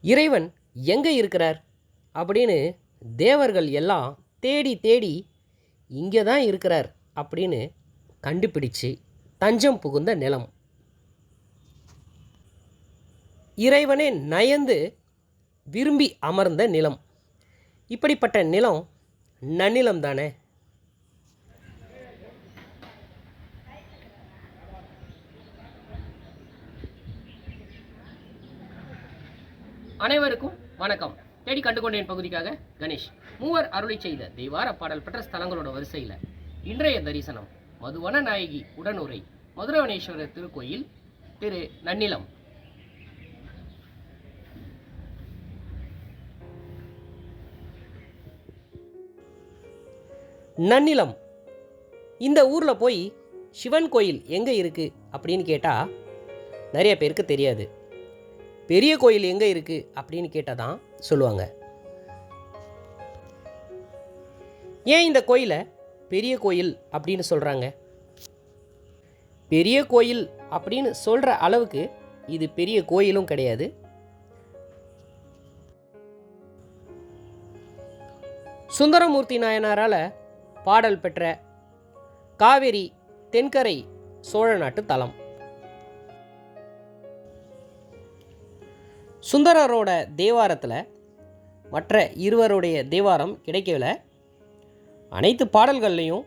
இறைவன் எங்கே இருக்கிறார்? அப்படின்னு தேவர்கள் எல்லாம் தேடி தேடி இங்கே தான் இருக்கிறார் அப்படின்னு கண்டுபிடிச்சு தஞ்சம் புகுந்த நிலம். இறைவனே நயந்து விரும்பி அமர்ந்த நிலம். இப்படிப்பட்ட நிலம் நன்னிலம் தானே அனைவருக்கும் வணக்கம். தேடி கண்டுகொண்டேன் பகுதிக்காக கணேஷ். மூவர் அருளை செய்த தெய்வார பாடல் பெற்ற ஸ்தலங்களோட வரிசையில் இன்றைய தரிசனம் மதுவன நாயகி உடனுரை மதுரவனேஸ்வரர் திருக்கோயில் திரு நன்னிலம். நன்னிலம். இந்த ஊரில் போய் சிவன் கோயில் எங்கே இருக்குது அப்படின்னு கேட்டால் நிறைய பேருக்கு தெரியாது. பெரிய கோயில் எங்கே இருக்குது அப்படின்னு கேட்டால் தான் சொல்லுவாங்க. ஏன் இந்த கோயிலை பெரிய கோயில் அப்படின்னு சொல்கிறாங்க பெரிய கோயில் அப்படின்னு சொல்கிற அளவுக்கு இது பெரிய கோயிலும் கிடையாது. சுந்தரமூர்த்தி நாயனாரால் பாடல் பெற்ற காவேரி தென்கரை சோழ நாட்டு தலம். சுந்தரரோட தேவாரத்தில் மற்ற இருவருடைய தேவாரம் கிடைக்கல அனைத்து பாடல்கள்லையும்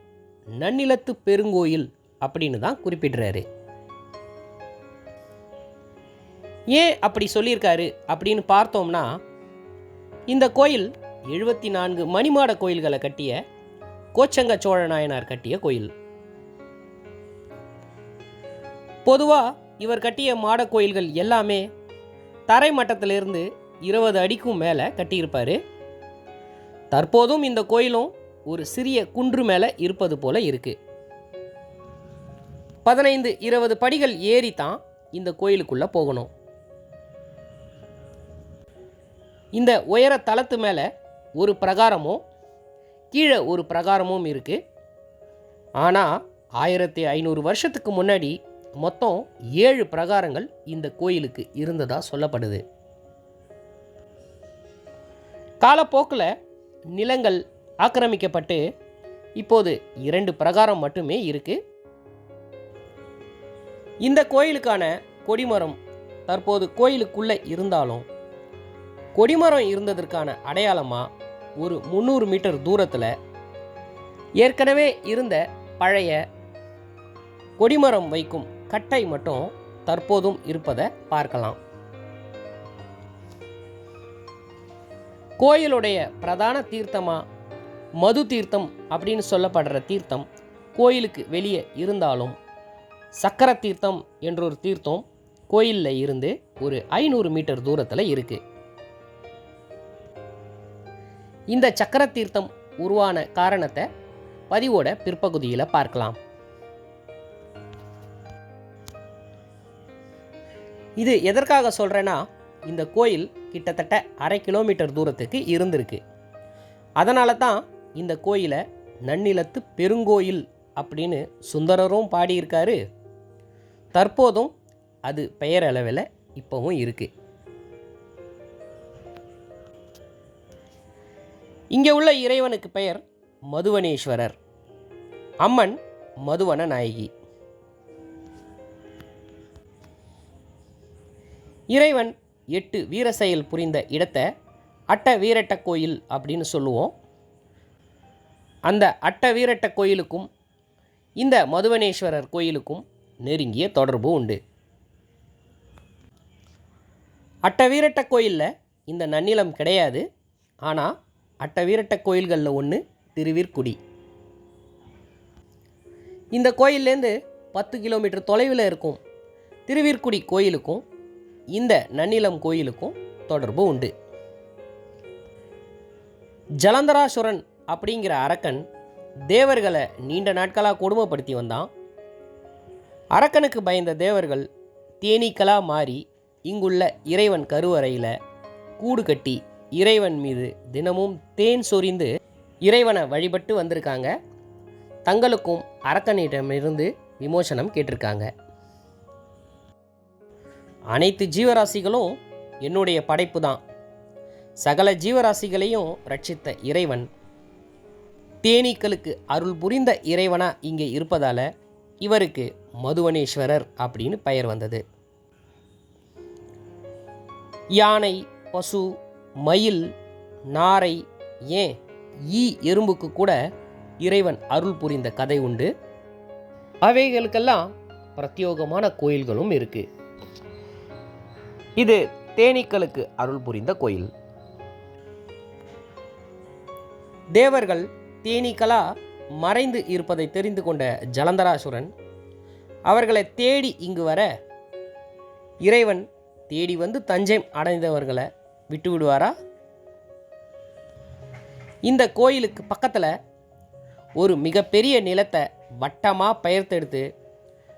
நன்னிலத்து பெருங்கோயில் அப்படின்னு தான் குறிப்பிடுறாரு. ஏன் அப்படி சொல்லியிருக்காரு அப்படின்னு பார்த்தோம்னா இந்த கோயில் எழுபத்தி நான்கு மணிமாட கோயில்களை கட்டிய கோச்சங்க சோழ நாயனார் கட்டிய கோயில். பொதுவாக இவர் கட்டிய மாட கோயில்கள் எல்லாமே தரை மட்டத்திலிருந்து இருபது அடிக்கும் மேலே கட்டியிருப்பார். தற்போதும் இந்த கோயிலும் ஒரு சிறிய குன்று மேலே இருப்பது போல இருக்குது பதினைந்து இருபது படிகள் ஏறி தான் இந்த கோயிலுக்குள்ளே போகணும். இந்த உயர தளத்து மேலே ஒரு பிரகாரமும் கீழே ஒரு பிரகாரமும் இருக்குது ஆனால் ஆயிரத்தி ஐநூறு வருஷத்துக்கு முன்னாடி மொத்தம் ஏழு பிரகாரங்கள் இந்த கோயிலுக்கு இருந்ததாக சொல்லப்படுது. காலப்போக்கில் நிலங்கள் ஆக்கிரமிக்கப்பட்டு இப்போது இரண்டு பிரகாரம் மட்டுமே இருக்கு. இந்த கோயிலுக்கான கொடிமரம் தற்போது கோயிலுக்குள்ளே இருந்தாலும் கொடிமரம் இருந்ததற்கான அடையாளமாக ஒரு முந்நூறு மீட்டர் தூரத்தில் ஏற்கனவே இருந்த பழைய கொடிமரம் வைக்கும் கட்டை மட்டும் தற்போதும் இருப்பதை பார்க்கலாம். கோயிலுடைய பிரதான தீர்த்தமாக மது தீர்த்தம் அப்படின்னு சொல்லப்படுற தீர்த்தம் கோயிலுக்கு வெளியே இருந்தாலும் சக்கர தீர்த்தம் என்ற ஒரு தீர்த்தம் கோயிலில் இருந்து ஒரு ஐநூறு மீட்டர் தூரத்தில் இருக்குது இந்த சக்கர தீர்த்தம் உருவான காரணத்தை பதிவோட பிற்பகுதியில் பார்க்கலாம். இது எதற்காக சொல்கிறேன்னா இந்த கோயில் கிட்டத்தட்ட அரை கிலோமீட்டர் தூரத்துக்கு இருந்திருக்கு. அதனால தான் இந்த கோயிலை நன்னிலத்து பெருங்கோயில் அப்படின்னு சுந்தரரும் பாடியிருக்காரு. தற்போதும் அது பெயரளவில் இப்போவும் இருக்குது இங்கே உள்ள இறைவனுக்கு பெயர் மதுவனேஸ்வரர். அம்மன் மதுவன நாயகி. இறைவன் எட்டு வீர செயல் புரிந்த இடத்தை அட்ட வீரட்ட கோயில் அப்படின்னு சொல்லுவோம். அந்த அட்ட வீரட்ட கோயிலுக்கும் இந்த மதுவனேஸ்வரர் கோயிலுக்கும் நெருங்கிய தொடர்பு உண்டு. அட்ட வீரட்ட கோயிலில் இந்த நன்னிலம் கிடையாது. ஆனால் அட்ட வீரட்ட கோயில்களில் ஒன்று திருவிற்குடி. இந்த கோயில்லேருந்து பத்து கிலோமீட்டர் தொலைவில் இருக்கும் திருவிற்குடி கோயிலுக்கும் இந்த நன்னிலம் கோயிலுக்கும் தொடர்பு உண்டு. ஜலந்தராசுரன் அப்படிங்கிற அரக்கன் தேவர்களை நீண்ட நாட்களாக கொடுமைப்படுத்தி வந்தான். அரக்கனுக்கு பயந்த தேவர்கள் தேனீக்களாக மாறி இங்குள்ள இறைவன் கருவறையில் கூடு கட்டி இறைவன் மீது தினமும் தேன் சொரிந்து இறைவனை வழிபட்டு வந்திருக்காங்க. தங்களுக்கும் அரக்கனிடமிருந்து விமோசனம் கேட்டிருக்காங்க. அனைத்து ஜீவராசிகளும் என்னுடைய படைப்பு தான் சகல ஜீவராசிகளையும் ரட்சித்த இறைவன். தேனீக்களுக்கு அருள் புரிந்த இறைவனா இங்கே இருப்பதால் இவருக்கு மதுவனேஸ்வரர் அப்படின்னு பெயர் வந்தது. யானை பசு மயில் நாரை ஏன் ஈ எறும்புக்கு கூட இறைவன் அருள் புரிந்த கதை உண்டு. அவைகளுக்கெல்லாம் பிரத்யோகமான கோயில்களும் இருக்குது இது தேனீக்களுக்கு அருள் புரிந்த கோயில். தேவர்கள் தேனீக்களா மறைந்து இருப்பதை தெரிந்து கொண்ட ஜலந்தராசுரன் அவர்களை தேடி இங்கு வர இறைவன் தேடி வந்து தஞ்சை அடைந்தவர்களை விட்டு விடுவாரா இந்த கோயிலுக்கு பக்கத்தில் ஒரு மிகப்பெரிய நிலத்தை வட்டமாக பெயர்த்தெடுத்து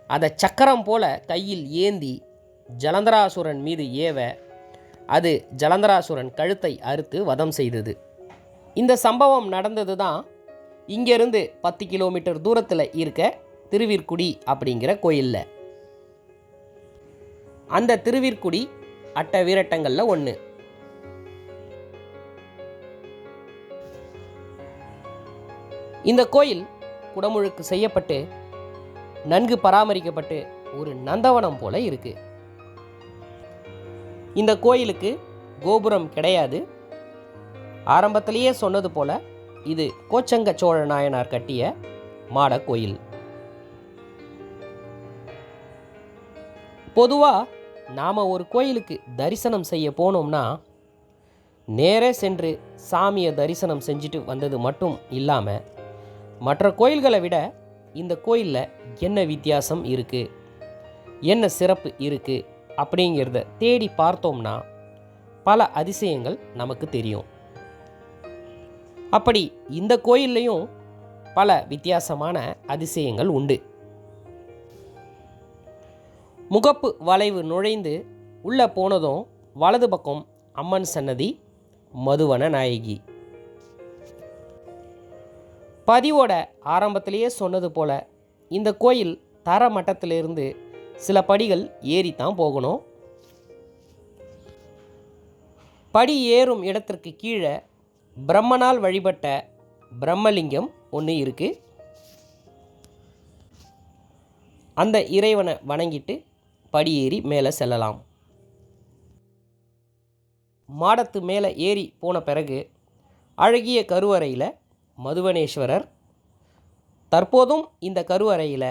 அதை சக்கரம் போல கையில் ஏந்தி ஜலந்தராசுரன் மீது ஏவ அது ஜலந்தராசுரன் கழுத்தை அறுத்து வதம் செய்தது. இந்த சம்பவம் நடந்தது தான் இங்கேருந்து பத்து கிலோமீட்டர் தூரத்தில் இருக்க திருவிற்குடி அப்படிங்கிற கோயிலில். அந்த திருவிற்குடி அட்ட வீரட்டங்களில் ஒன்று இந்த கோயில் குடமுழுக்கு செய்யப்பட்டு நன்கு பராமரிக்கப்பட்டு ஒரு நந்தவனம் போல இருக்குது இந்த கோயிலுக்கு கோபுரம் கிடையாது. ஆரம்பத்திலேயே சொன்னது போல இது கோச்சங்க சோழ நாயனார் கட்டிய மாட கோயில். பொதுவாக நாம் ஒரு கோயிலுக்கு தரிசனம் செய்ய போனோம்னா நேரே சென்று சாமியை தரிசனம் செஞ்சுட்டு வந்தது மட்டும் இல்லாமல் மற்ற கோயில்களை விட இந்த கோயிலில் என்ன வித்தியாசம் இருக்குது என்ன சிறப்பு இருக்குது அப்படிங்கிறத தேடி பார்த்தோம்னா பல அதிசயங்கள் நமக்கு தெரியும். அப்படி இந்த கோயில்லையும் பல வித்தியாசமான அதிசயங்கள் உண்டு. முகப்பு வளைவு நுழைந்து உள்ளே போனதும் வலது பக்கம் அம்மன் சன்னதி மதுவன நாயகி. பதிவோட ஆரம்பத்திலேயே சொன்னது போல இந்த கோயில் தர மட்டத்திலிருந்து சில படிகள் ஏறித்தான் போகணும். படி ஏறும் இடத்திற்கு கீழே பிரம்மனால் வழிபட்ட பிரம்மலிங்கம் ஒன்று இருக்கு. அந்த இறைவனை வணங்கிட்டு படியேறி மேலே செல்லலாம். மாடத்து மேலே ஏறி போன பிறகு அழகிய கருவறையில் மதுவனேஸ்வரர். தற்போதும் இந்த கருவறையில்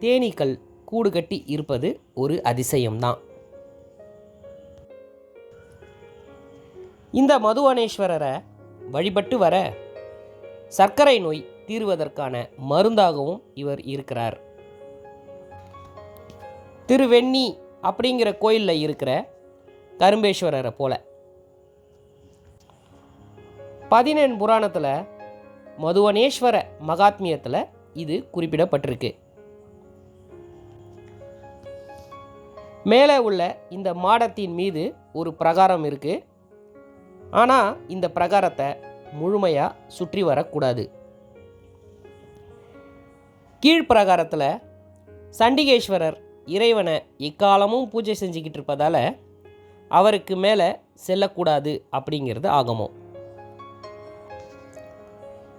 தேனீக்கள் கூடு கட்டி இருப்பது ஒரு அதிசயம்தான். இந்த மதுவனேஸ்வரரை வழிபட்டு வர சர்க்கரை நோய் தீர்வதற்கான மருந்தாகவும் இவர் இருக்கிறார். திருவெண்ணி அப்படிங்கிற கோயிலில் இருக்கிற கரும்பேஸ்வரரை போல. பதினெண் புராணத்தில் மதுவனேஸ்வர மகாத்மியத்தில் இது குறிப்பிடப்பட்டிருக்கு. மேலே உள்ள இந்த மாடத்தின் மீது ஒரு பிரகாரம் இருக்குது ஆனால் இந்த பிரகாரத்தை முழுமையாக சுற்றி வரக்கூடாது. கீழ்ப்பிரகாரத்தில் சண்டிகேஸ்வரர் இறைவனை எக்காலமும் பூஜை செஞ்சுக்கிட்டு இருப்பதால் அவருக்கு மேலே செல்லக்கூடாது அப்படிங்கிறது ஆகமம்.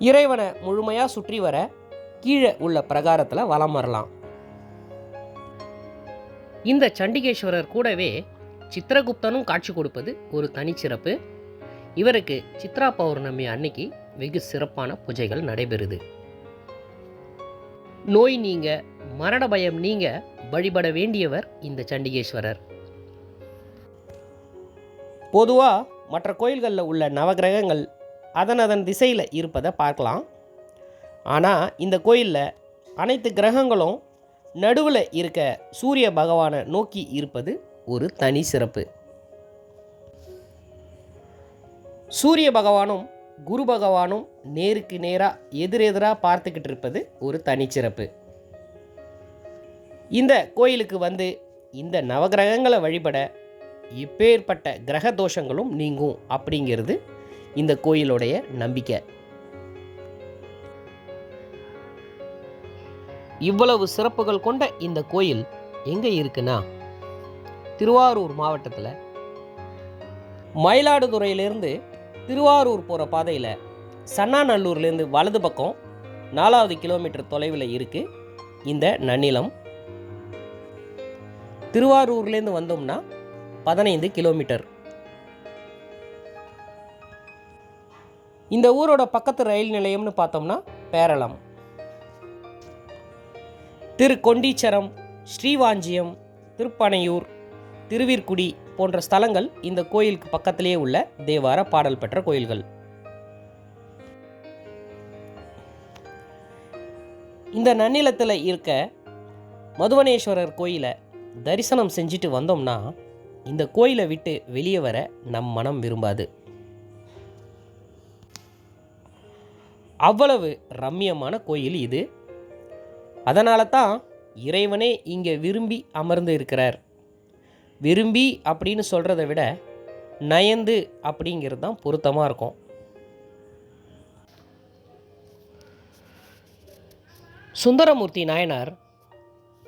இறைவனை முழுமையாக சுற்றி வர கீழே உள்ள பிரகாரத்தில் வலம் வரலாம். இந்த சண்டிகேஸ்வரர் கூடவே சித்திரகுப்தனும் காட்சி கொடுப்பது ஒரு தனிச்சிறப்பு இவருக்கு சித்ரா பௌர்ணமி அன்னைக்கு வெகு சிறப்பான பூஜைகள் நடைபெறுது. நோய் நீங்க மரண பயம் நீங்க வழிபட வேண்டியவர் இந்த சண்டிகேஸ்வரர். பொதுவாக மற்ற கோயில்களில் உள்ள நவகிரகங்கள் அதன் அதன் திசையில் இருப்பதை பார்க்கலாம். ஆனால் இந்த கோயிலில் அனைத்து கிரகங்களும் நடுவில் இருக்க சூரிய பகவானை நோக்கி இருப்பது ஒரு தனி சிறப்பு. சூரிய பகவானும் குரு பகவானும் நேருக்கு நேராக எதிரெதிராக பார்த்துக்கிட்டு இருப்பது ஒரு தனிச்சிறப்பு இந்த கோயிலுக்கு வந்து இந்த நவகிரகங்களை வழிபட இப்பேற்பட்ட கிரக தோஷங்களும் நீங்கும் அப்படிங்கிறது இந்த கோயிலுடைய நம்பிக்கை. இவ்வளவு சிறப்புகள் கொண்ட இந்த கோயில் எங்கே இருக்குன்னா திருவாரூர் மாவட்டத்தில் மயிலாடுதுறையிலேருந்து திருவாரூர் போகிற பாதையில் சன்னாநல்லூர்லேருந்து வலது பக்கம் நாலாவது கிலோமீட்டர் தொலைவில் இருக்குது இந்த நன்னிலம். திருவாரூர்லேருந்து வந்தோம்னா பதினைந்து கிலோமீட்டர். இந்த ஊரோட பக்கத்து ரயில் நிலையம்னு பார்த்தோம்னா பேரளம். திரு கொண்டீச்சரம் ஸ்ரீவாஞ்சியம் திருப்பனையூர் திருவிற்குடி போன்ற ஸ்தலங்கள் இந்த கோயிலுக்கு பக்கத்திலேயே உள்ள தேவார பாடல் பெற்ற கோயில்கள். இந்த நன்னிலத்தில் இருக்க மதுவனேஸ்வரர் கோயிலை தரிசனம் செஞ்சுட்டு வந்தோம்னா இந்த கோயிலை விட்டு வெளியே வர நம் மனம் விரும்பாது. அவ்வளவு ரம்மியமான கோயில் இது. அதனால தான் இறைவனே இங்கே விரும்பி அமர்ந்து இருக்கிறார். விரும்பி அப்படின்னு சொல்கிறத விட நயந்து அப்படிங்கிறது தான் பொருத்தமாக இருக்கும். சுந்தரமூர்த்தி நாயனார்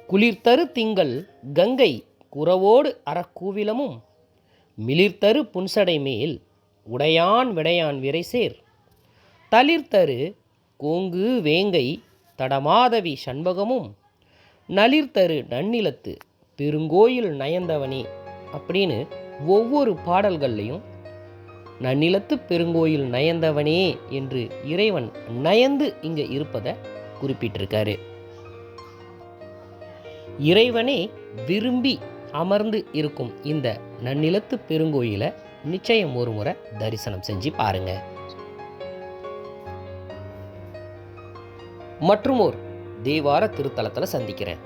குளிர்தரு திங்கள் கங்கை குறவோடு அறக்கூவிலமும் மிளிர்தரு புன்சடை மேல் உடையான் விடையான் விரைசேர் தளிர்தரு கோங்கு வேங்கை தடமாதவி சண்பகமும் நளிர்தரு நன்னிலத்து பெருங்கோயில் நயந்தவனே அப்படின்னு ஒவ்வொரு பாடல்கள்லையும் நன்னிலத்து பெருங்கோயில் நயந்தவனே என்று இறைவன் நயந்து இங்கே இருப்பதை குறிப்பிட்டிருக்காரு. இறைவனே விரும்பி அமர்ந்து இருக்கும் இந்த நன்னிலத்து பெருங்கோயிலை நிச்சயம் ஒரு முறை தரிசனம் செஞ்சு பாருங்கள் மற்றும் ஒரு தேவார திருத்தலத்தில் சந்திக்கிறேன்.